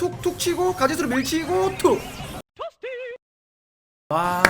툭툭 치고 가젯으로 밀치고 툭. 와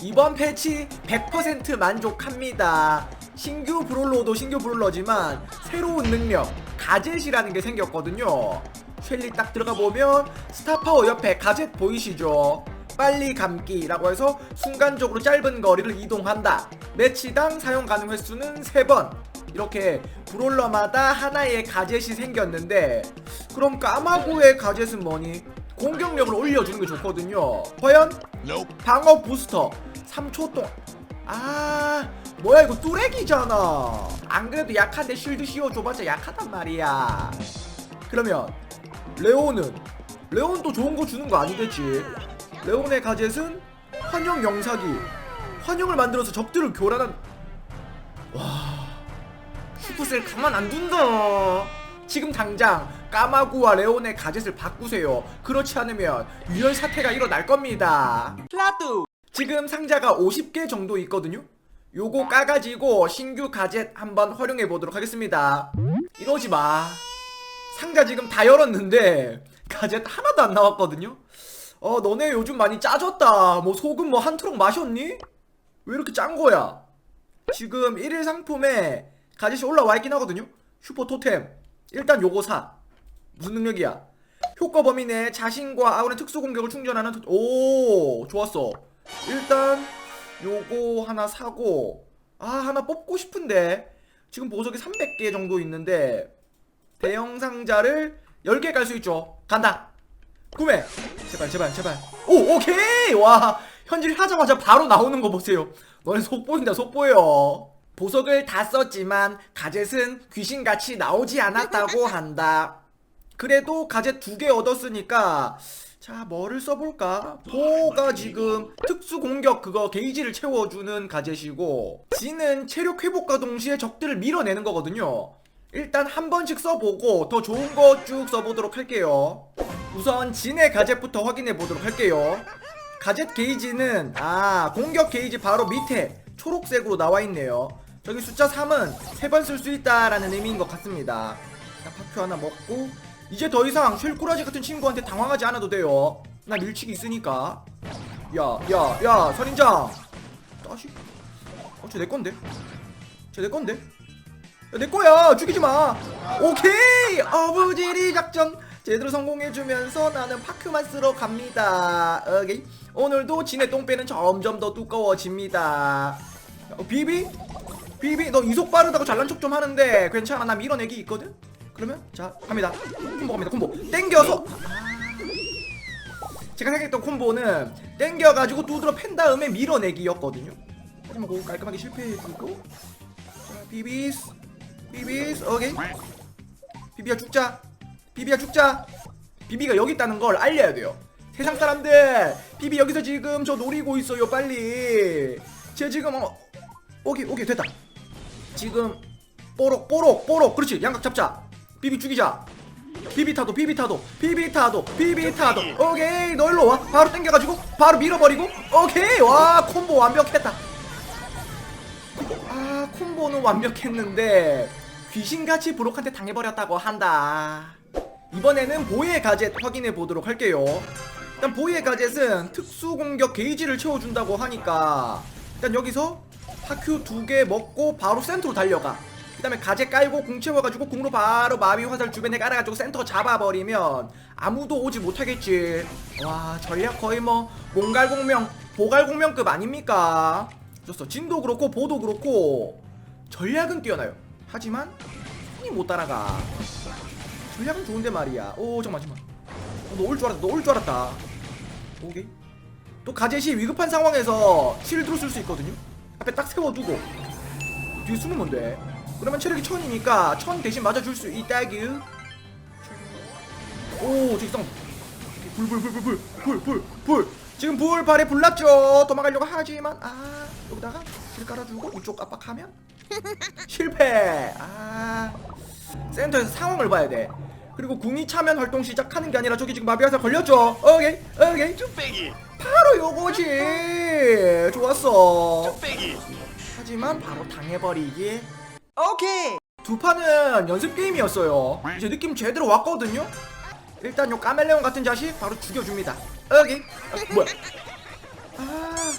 이번 패치 100% 만족합니다. 신규 브롤러도 신규 브롤러지만 새로운 능력 가젯이라는 게 생겼거든요. 쉘리 딱 들어가 보면 스타파워 옆에 가젯 보이시죠? 빨리 감기라고 해서 순간적으로 짧은 거리를 이동한다. 매치당 사용 가능 횟수는 3번. 이렇게 브롤러마다 하나의 가젯이 생겼는데 그럼 까마고의 가젯은 뭐니? 공격력을 올려주는 게 좋거든요. 과연? 방어 부스터. 3초 동안. 아 뭐야 이거 뚜레기잖아. 안 그래도 약한데 쉴드 씌워줘봤자 약하단 말이야. 그러면 레온은 레온도 좋은 거 주는 거 아니겠지? 레온의 가젯은 환영 영사기. 환영을 만들어서 적들을 교란한. 와 슈퍼셀 가만 안 둔다. 지금 당장 까마구와 레온의 가젯을 바꾸세요. 그렇지 않으면 유혈 사태가 일어날 겁니다. 플라뚜! 지금 상자가 50개 정도 있거든요? 요거 까가지고 신규 가젯 한번 활용해 보도록 하겠습니다. 이러지 마. 상자 지금 다 열었는데 가젯 하나도 안 나왔거든요? 어 너네 요즘 많이 짜졌다. 뭐 소금 뭐 한 트럭 마셨니? 왜 이렇게 짠 거야? 지금 1일 상품에 가젯이 올라와 있긴 하거든요? 슈퍼 토템. 일단 요거 사 무슨 능력이야? 효과 범위 내 자신과 아군의 특수 공격을 충전하는 특... 오 좋았어. 일단 요거 하나 사고 아 하나 뽑고 싶은데. 지금 보석이 300개 정도 있는데 대형 상자를 10개 갈수 있죠. 간다. 구매. 제발 제발 제발. 오 오케이! 와 현질 하자마자 바로 나오는 거 보세요. 너네 속보인다 속보여 보석을 다 썼지만 가젯은 귀신같이 나오지 않았다고 한다 그래도 가젯 두 개 얻었으니까 자 뭐를 써볼까? 보가 지금 특수 공격 그거 게이지를 채워주는 가젯이고 지는 체력 회복과 동시에 적들을 밀어내는 거거든요. 일단 한 번씩 써보고 더 좋은 거 쭉 써보도록 할게요. 우선 진의 가젯부터 확인해 보도록 할게요. 가젯 게이지는 아 공격 게이지 바로 밑에 초록색으로 나와 있네요. 저기 숫자 3은 세번쓸 수 있다라는 의미인 것 같습니다. 자 파큐 하나 먹고 이제 더 이상 쉘꾸라지 같은 친구한테 당황하지 않아도 돼요. 나 밀치기 있으니까. 야야야 선인장! 따시? 어쟤 내 건데? 쟤 내 건데? 야, 내 거야! 죽이지 마! 오케이! 어부지리 작전! 제대로 성공해주면서 나는 파큐만 쓰러 갑니다. 오케이. 오늘도 진의 똥배는 점점 더 두꺼워집니다. 어, 비비? 비비 너 이속 빠르다고 잘난 척 좀 하는데 괜찮아? 나 밀어내기 있거든 그러면 자 갑니다. 콤보 갑니다 콤보. 땡겨서. 제가 생각했던 콤보는 땡겨가지고 두드러 팬 다음에 밀어내기였거든요. 하지만 그거 깔끔하게 실패해주고. 자 비비스. 비비스 오케이. 비비야 죽자. 비비야 죽자. 비비가 여기 있다는 걸 알려야 돼요. 세상 사람들 비비 여기서 지금 저 노리고 있어요 빨리. 쟤 지금 어 오케이 오케이 됐다. 지금 뽀록 뽀록 뽀록. 그렇지 양각 잡자 비비 죽이자. 비비 타도 비비 타도 비비 타도 비비 타도. 오케이 너 일로 와. 바로 당겨가지고 바로 밀어버리고. 오케이 와 콤보 완벽했다. 아 콤보는 완벽했는데 귀신같이 브록한테 당해버렸다고 한다. 이번에는 보의 가젯 확인해 보도록 할게요. 일단 보의 가젯은 특수 공격 게이지를 채워준다고 하니까 일단 여기서 파큐 두 개 먹고 바로 센터로 달려가 그 다음에 가젯 깔고 공 채워가지고 공으로 바로 마비 화살 주변에 깔아가지고 센터 잡아버리면 아무도 오지 못하겠지. 와 전략 거의 뭐 몽갈공명 보갈공명급 아닙니까? 좋았어 진도 그렇고 보도 그렇고 전략은 뛰어나요. 하지만 손이 못 따라가. 전략은 좋은데 말이야. 오 잠깐만 잠깐만 어, 너올 줄 알았다. 너 올 줄 알았다. 오케이. 또 가젯이 위급한 상황에서 실드로 쓸 수 있거든요. 앞에 딱 세워두고. 뒤에 숨으면 돼 그러면 체력이 1000이니까 1000 대신 맞아줄 수 있다규 오 저기 쌍. 불불불불불 불불불. 지금 불발에 불났죠? 도망가려고 하지만 아 여기다가 길 깔아주고 이쪽 압박하면? 실패. 아 센터에서 상황을 봐야 돼. 그리고 궁이 차면 활동 시작하는 게 아니라 저기 지금 마비아서 걸렸죠? 오케이 오케이. 쭈빼기. 바로 요거지. 좋았어. 쭈빼기. 하지만 바로 당해버리기. 오케이. 두 판은 연습 게임이었어요. 이제 느낌 제대로 왔거든요. 일단 요 까멜레온 같은 자식 바로 죽여줍니다. 여기. 아, 뭐야? 아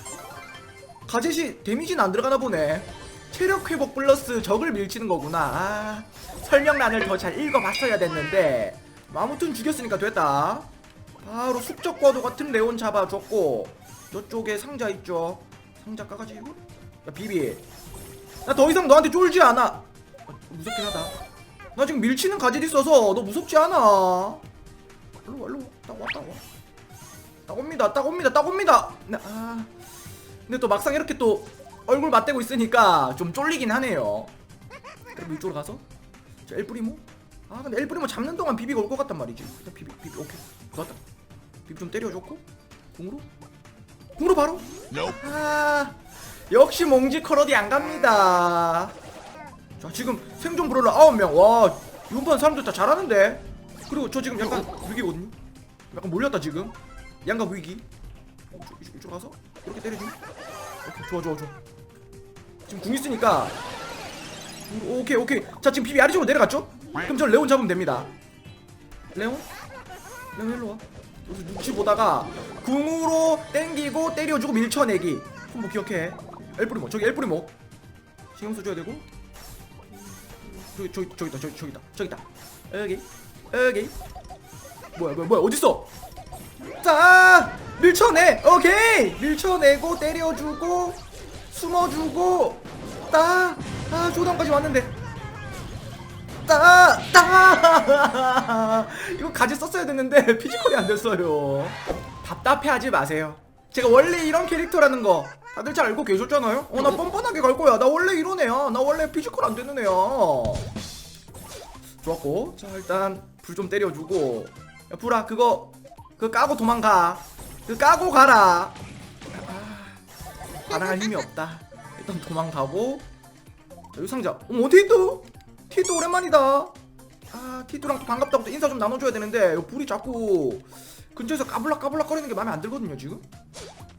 가젯이 데미지는 안 들어가나 보네. 체력 회복 플러스 적을 밀치는 거구나. 아, 설명란을 더 잘 읽어봤어야 됐는데. 아무튼 죽였으니까 됐다. 바로 숙적과도 같은 레온 잡아줬고 저쪽에 상자 있죠? 상자 까가지고. 야 비비 나 더 이상 너한테 쫄지 않아. 어, 무섭긴 하다. 나 지금 밀치는 가젤 있어서 너 무섭지 않아. 일로 와 일로 와딱 와딱 와. 딱 옵니다 딱 옵니다 딱 옵니다. 나, 아. 근데 또 막상 이렇게 또 얼굴 맞대고 있으니까 좀 쫄리긴 하네요. 그럼 이쪽으로 가서? 자 엘프리모? 아 근데 엘프리모 잡는 동안 비비가 올 것 같단 말이지. 일단 비비 비비 오케이. 좋았다. 비비 좀 때려줬고? 궁으로? 궁으로 바로? 아 역시 몽지 커러디 안 갑니다. 자 지금 생존 브롤러 9명. 와 이번 판 사람들 다 잘하는데? 그리고 저 지금 약간 위기거든요 약간 몰렸다 지금? 양각 위기. 어, 이쪽, 이쪽, 가서 이렇게 때려주면 오케이 좋아 좋아 좋아. 지금 궁 있으니까. 오, 오케이 오케이. 자 지금 비비 아래쪽으로 내려갔죠? 그럼 저 레온 잡으면 됩니다. 레온? 레온 일로 와. 여기서 눈치 보다가 궁으로 땡기고 때려주고 밀쳐내기. 콤보 기억해 엘프리모 저기 엘프리모. 신경 써줘야 되고. 저기 저기 저기 있다 저기 저기 있다 저기 있다. 여기 여기. 뭐야 뭐야 뭐야 어딨어? 자 밀쳐내 오케이. 밀쳐내고 때려주고 숨어주고. 따아 조당까지 왔는데. 따 따. 이거 가지 썼어야 됐는데 피지컬이 안 됐어요. 답답해하지 마세요. 제가 원래 이런 캐릭터라는 거 다들 잘 알고 계셨잖아요? 어 나 뻔뻔하게 갈 거야. 나 원래 이런 애야 나 원래 피지컬 안 되는 애야 좋았고 자 일단 불 좀 때려주고. 야 불아 그거 그 까고 도망가. 그 까고 가라. 아, 반항할 힘이 없다. 일단 도망가고. 자, 요 상자. 어머 티뚜 티뚜 오랜만이다. 아 티뚜랑 또 반갑다고 또 인사 좀 나눠줘야 되는데 요 불이 자꾸 근처에서 까불락 까불락 거리는 게 마음에 안 들거든요 지금?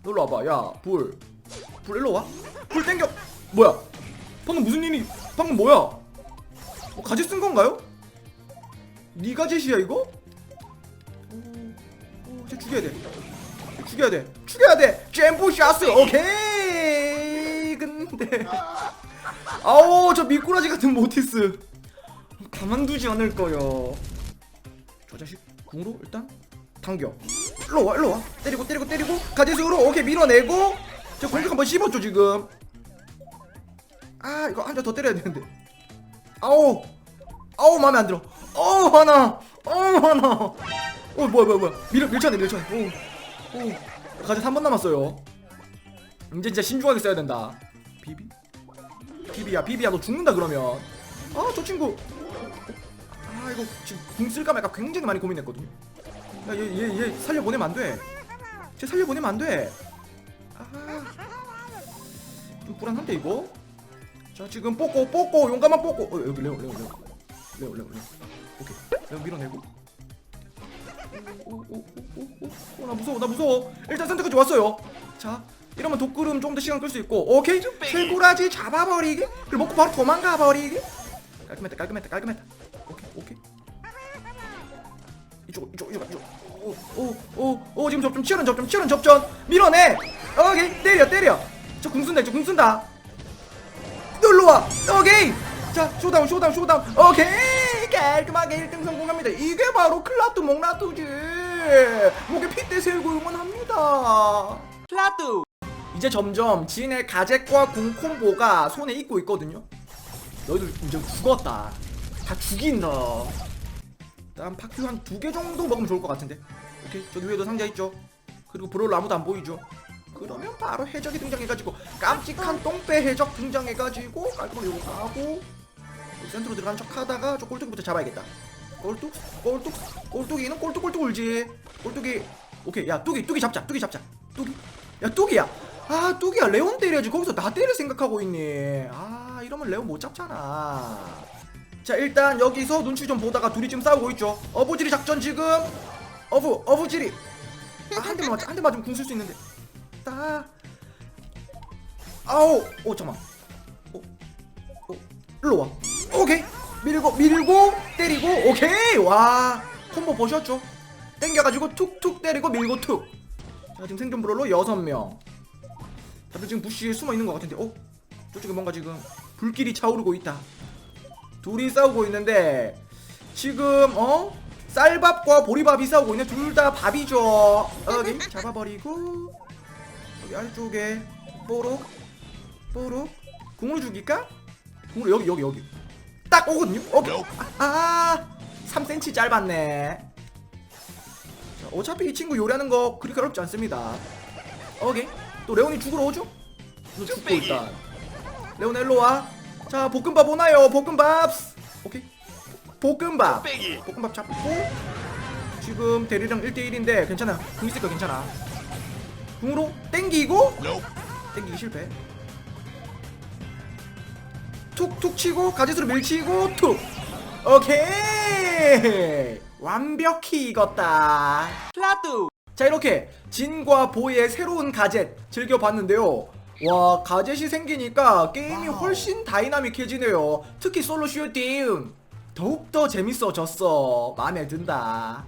놀러 와봐. 야불 불 일로 와 불 땡겨 뭐야 방금 무슨 일이 방금 뭐야 어, 가지 쓴 건가요? 니 가짓이야 이거? 오, 쟤 죽여야 돼. 쟤 죽여야 돼. 죽여야 돼. 잼보 샤스. 오케이. 근데 아우 저 미꾸라지 같은 모티스 가만두지 않을 거요. 저 자식 궁으로 일단 당겨. 일로 와, 일로 와. 때리고 때리고 때리고 가지수로 오케이 밀어내고 저 공격 한번 씹었죠 지금. 아 이거 한 대 더 때려야 되는데. 아우 아우 마음에 안 들어. 어우 하나. 어우 하나. 어 뭐야 뭐야 뭐야. 밀 밀쳐내 밀쳐내. 오. 오. 가지 3번 남았어요. 이제 진짜 신중하게 써야 된다. 비비. 비비야 비비야 너 죽는다 그러면. 아 저 친구. 아 이거 지금 궁 쓸까 말까 굉장히 많이 고민했거든요. 야얘 얘얘 살려 보내면 안 돼. 쟤 살려 보내면 안 돼. 불안한데 이거. 자 지금 뽀꼬 뽀꼬 용감한 뽀꼬. 어 여기 레오 레오 레오. 레오 레오 레오. 오케이. 레오 밀어내고. 오오오오오나 무서워 나 무서워. 일단 선택까지 왔어요. 자 이러면 독구름 좀 더 시간 끌 수 있고 오케이 쇠고라지 잡아버리기 그리고 먹고 바로 도망가 버리기 깔끔했다 깔끔했다 깔끔했다 오케이 오케이 이쪽 이쪽 이쪽 이쪽 오오오오 지금 접점 치열한 접점 치열한 접전 밀어내 오케이 때려 때려 저궁 쓴다 저궁 쓴다. 놀러 와. 오케이. 자 쇼다운 쇼다운 쇼다운. 오케이. 깔끔하게 1등 성공합니다. 이게 바로 클라뚜 몽라뚜지. 목에 핏대 세우고 응원합니다. 클라뚜 이제 점점 진의 가젯과 궁 콤보가 손에 익고 있거든요. 너희들 이제 죽었다. 다 죽인 너 일단 파큐 한 두 개 정도 먹으면 좋을 것 같은데. 오케이. 저기 위에도 상자 있죠. 그리고 브롤 아무도 안 보이죠 그러면 바로 해적이 등장해가지고 깜찍한 똥배 해적 등장해가지고 깔끔하게 요거 까고 센터로 들어간 척 하다가 저 꼴뚜기부터 잡아야겠다. 꼴뚜 꼴뚜 꼴뚜기는 꼴뚜 꼴뚜 울지. 꼴뚜기 오케이. 야 뚜기 뚜기 잡자 뚜기 잡자. 뚜기. 야 뚜기야. 아 뚜기야. 레온 때려야지. 거기서 나 때릴 생각하고 있니? 아 이러면 레온 못 잡잖아. 자 일단 여기서 눈치 좀 보다가 둘이 지금 싸우고 있죠. 어부지리 작전 지금. 어부 어부지리. 아, 한 대만 맞, 한대 맞으면 궁쓸 수 있는데 따 아우 오 잠만 어, 어, 일로 와 오케이 밀고 밀고 때리고 오케이 와 콤보 보셨죠 땡겨가지고 툭툭 때리고 밀고 툭. 자 지금 생존 브롤로 여섯 명. 다들 지금 부시에 숨어 있는 것 같은데, 어? 저쪽에 뭔가 지금 불길이 차오르고 있다. 둘이 싸우고 있는데 지금 어? 쌀밥과 보리밥이 싸우고 있네. 둘다 밥이죠. 여기 잡아버리고 여기 안쪽에 뽀록 뽀록 궁으로 죽일까? 궁으로 여기 여기 여기 딱 오거든요. 오케이. 아, 3cm 짧았네. 자, 어차피 이 친구 요리하는 거 그렇게 어렵지 않습니다. 오케이. 또 레온이 죽으러 오죠? 너 죽고 일단. 레온 일로 와. 자, 볶음밥 오나요? 볶음밥. 오케이. 볶음밥. 볶음밥 잡고 지금 대리랑 1대1인데 괜찮아. 궁 있을 거 괜찮아. 궁으로 땡기고 땡기기 실패. 툭툭 치고 가지수로 밀치고 툭. 오케이. 완벽히 익었다. 플라뚜. 자 이렇게 진과 보의 새로운 가젯 즐겨봤는데요. 와 가젯이 생기니까 게임이 훨씬 다이나믹해지네요. 특히 솔로 슈팅 더욱더 재밌어졌어. 마음에 든다.